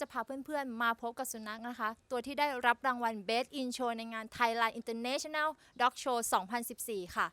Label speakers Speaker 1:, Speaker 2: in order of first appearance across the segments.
Speaker 1: จะพาเพื่อนๆ มาพบกับสุนัขนะคะ ตัวที่ได้รับรางวัล Best in Show ในงาน Thailand International Dog Show 2014 ค่ะ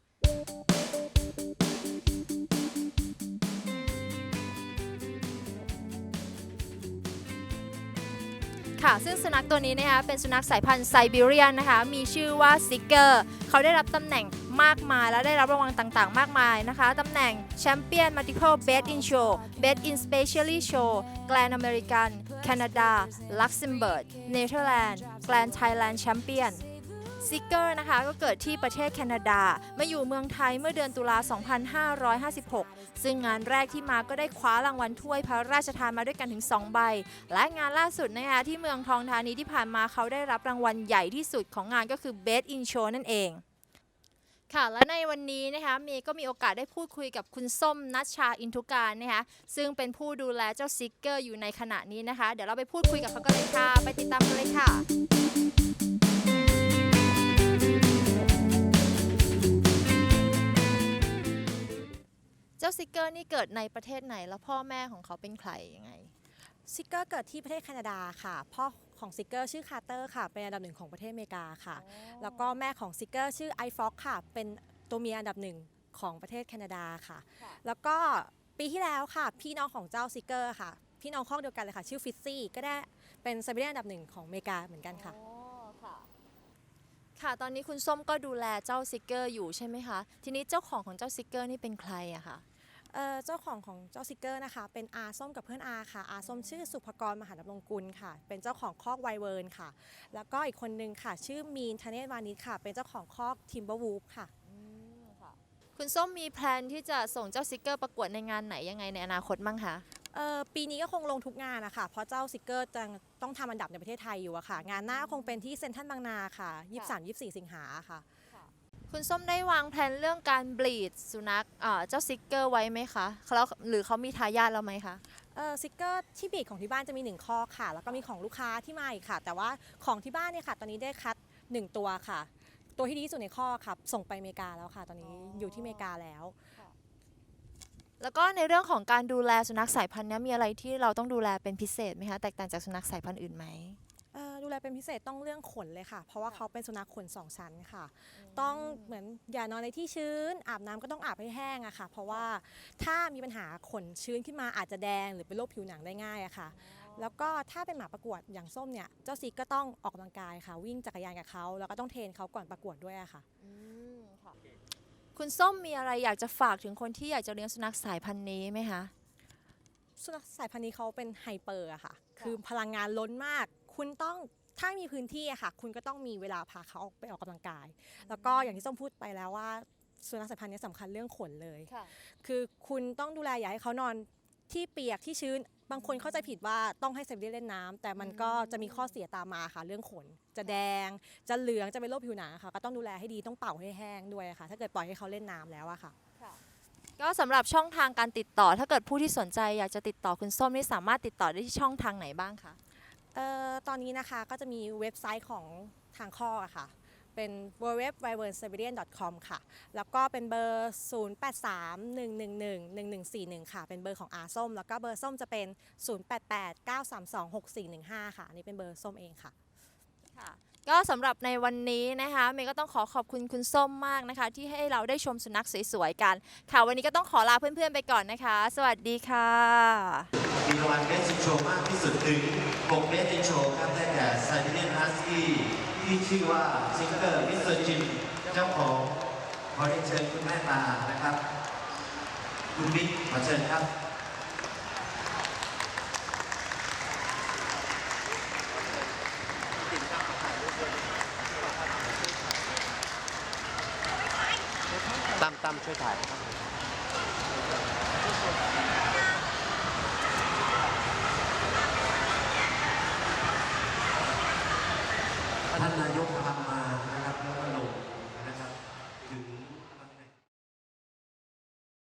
Speaker 1: ค่ะ ซึ่งสุนัขตัวนี้นะคะเป็นสุนัขสายพันธุ์ไซบีเรียนนะคะ มีชื่อว่าซิกเกอร์ เขาได้รับตำแหน่งมากมาย และได้รับรางวัลต่างๆ มากมายนะคะตำแหน่งแชมเปี้ยนมัลติเพ e Best in Show Best in Specially Show Grand American Canada Luxembourg Netherlands Grand Thailand Champion ซิกเก ซิเกอร์นะคะก็เกิดที่ประเทศแคนาดา มาอยู่เมืองไทยเมื่อเดือนตุลา 2556 ซึ่งงานแรกที่มาก็ได้คว้ารางวัลถ้วยพระราชทานมาด้วยกันถึง 2 ใบ และงานล่าสุดนะคะที่เมืองทองธานีที่ผ่านมาเขาได้รับรางวัลใหญ่ที่สุดของงานก็คือ Best in Show นั่นเองค่ะและในวันนี้นะคะเมย์ก็มีโอกาสได้พูดคุยกับคุณส้มนัชชาอินทุการนะคะซึ่งเป็นผู้ดูแลเจ้าซิกเกอร์อยู่ในขณะนี้นะคะ เดี๋ยวเราไปพูดคุยกับเขากันเลยค่ะ ไปติดตามกันเลยค่ะ จ้าซิกเกอร์นี่เกิดในประเทศไหน แล้วพ่อแม่ของเขาเป็นใครยังไง
Speaker 2: ซิกเกอร์เกิดที่ประเทศแคนาดาค่ะ พ่อของซิกเกอร์ชื่อคาร์เตอร์ค่ะ เป็นอันดับหนึ่งของประเทศอเมริกาค่ะ แล้วก็แม่ของซิกเกอร์ชื่อไอฟ็อกค่ะ เป็นตัวเมียอันดับหนึ่งของประเทศแคนาดาค่ะ
Speaker 1: ค่ะ
Speaker 2: แล้วก็ปีที่แล้วค่ะ พี่น้องของเจ้าซิกเกอร์ค่ะ พี่น้องข้องเดียวกันเลยค่ะ ชื่อฟิซซี่ก็ได้เป็นไซบีเรียนอันดับหนึ่งของอเมริกาเหมือนกันค่ะ
Speaker 1: อ๋อค่ะค่ะ ตอนนี้คุณส้มก็ดูแลเจ้าซิกเกอร์อยู่ใช่ไหมคะ ทีนี้เจ้าของของเจ้าซิกเกอร์นี่เป็นใครอะคะ
Speaker 2: เอ่อเจ้าของของเจ้าซิกเกอร์นะคะ เป็นอาส้มกับเพื่อนอาค่ะ อาส้มชื่อสุภกรมหาดำรงกุลค่ะ เป็นเจ้าของคอกไวเวิร์นค่ะ แล้วก็อีกคนนึงค่ะ ชื่อมีนธเนศวานิชค่ะ เป็นเจ้าของคอกทิมเบอร์วูฟค่ะ
Speaker 1: คุณส้มมีแพลนที่จะส่งเจ้าซิกเกอร์ประกวดในงานไหนยังไงในอนาคตบ้างคะ
Speaker 2: เอ่อปีนี้ก็คงลงทุกงานนะคะเพราะเจ้าซิกเกอร์จะต้องทำอันดับในประเทศไทยอยู่อะค่ะ งานหน้าคงเป็นที่เซ็นทรัลบางนาค่ะ 23-24 สิงหาค่ะ
Speaker 1: คุณส้มได้วางแผนเรื่องการบลีดสุนัขอ่าเจ้าซิกเกอร์ไว้ไหมคะแล้วหรือเขามีทายาทแล้วไหมคะ
Speaker 2: เออซิกเกอร์ที่บีดของที่บ้านจะมีหนึ่งข้อค่ะ แล้วก็มีของลูกค้าที่มาอีกค่ะ แต่ว่าของที่บ้านเนี่ยค่ะ ตอนนี้ได้คัดหนึ่งตัวค่ะ ตัวที่ดีที่สุดในข้อค่ะ ส่งไปอเมริกาแล้วค่ะ ตอนนี้
Speaker 1: อ๋อ
Speaker 2: อ
Speaker 1: อ
Speaker 2: ยู่ที่อเมริกาแล้ว
Speaker 1: แล้วก็ในเรื่องของการดูแลสุนัขสายพันธุ์เนี้ยมีอะไรที่เราต้องดูแลเป็นพิเศษไหมคะ แตกต่างจากสุนัขสายพันธุ์อื่นไหม
Speaker 2: เอ่อดูแลเป็นพิเศษต้องเรื่องขนเลยค่ะ เพราะว่าเขาเป็นสุนัขขนสองชั้นค่ะ ต้องเหมือนอย่านอนในที่ชื้น อาบน้ำก็ต้องอาบให้แห้งอะค่ะ เพราะว่าถ้ามีปัญหาขนชื้นขึ้นมาอาจจะแดงหรือเป็นโรคผิวหนังได้ง่ายอะค่ะ แล้วก็ถ้าเป็นหมาประกวดอย่างส้มเนี่ยเจ้าซีก็ต้องออกกำลังกายค่ะ วิ่งจักรยานกับเขาแล้วก็ต้องเทรนเขาก่อนประกวดด้วยอะค่ะ
Speaker 1: คุณส้มมีอะไรอยากจะฝากถึงคนที่อยากจะเลี้ยงสุนัขสายพันธุ์นี้ไหมคะ
Speaker 2: สุนัขสายพันธุ์นี้เขาเป็นไฮเปอร์อะค่ะ คือพลังงานล้นมาก คุณต้อง ถ้ามีพื้นที่อะค่ะ คุณก็ต้องมีเวลาพาเขาออกไปออกกำลังกาย แล้วก็อย่างที่ส้มพูดไปแล้วว่าสุนัขสายพันธุ์นี้สำคัญเรื่องขนเลย
Speaker 1: ค่ะ
Speaker 2: คือคุณต้องดูแลอย่าให้เขานอนที่เปียกที่ชื้น บางคนเข้าใจผิดว่าต้องให้เซฟเล่นน้ำแต่มันก็จะมีข้อเสียตามมาค่ะ เรื่องขน จะแดง จะเหลือง จะเป็นโรคผิวหนังอะค่ะ ก็ต้องดูแลให้ดี ต้องเป่าให้แห้งด้วยอะค่ะ ถ้าเกิดปล่อยให้เขาเล่นน้ำแล้วอะค่ะ
Speaker 1: ก็สำหรับช่องทางการติดต่อ ถ้าเกิดผู้ที่สนใจอยากจะติดต่อคุณส้มนี่สามารถติดต่อได้ที่ช่องทางไหนบ้างคะ
Speaker 2: เอ่อตอนนี้นะคะก็จะมีเว็บไซต์ของทางข้ออะค่ะ เป็น w w w v i v e r s i b e r i a n c o m ค่ะ แล้วก็เป็นเบอร์ 0831111141 ค่ะ เป็นเบอร์ของอาส้ม แล้วก็เบอร์ส้มจะเป็น 0889326415 ค่ะอันนี้เป็นเบอร์ส้มเองค่ะ
Speaker 1: ค่ะ ก็สำหรับในวันนี้นะคะเมย์ก็ต้องขอขอบคุณคุณส้มมากนะคะ ที่ให้เราได้ชมสุนัขสวยๆกัน ค่ะวันนี้ก็ต้องขอลาเพื่อนๆไปก่อนนะคะ สวัสดีค่ะ
Speaker 3: มีรางวัลเบสโชว์มากที่สุดถึง6เบสตินโชว์ครับได้แก่ไซเรียนฮัสกี้ที่ชื่อว่าซิงเกอร์มิสเตอร์จิมเจ้าของขอเรียนเชิญคุณแม่ตานะครับ คุณบิ๊กขอเชิญครับ
Speaker 4: ตั้มตั้มช่วยถ่าย
Speaker 3: ท่านนายกทำมา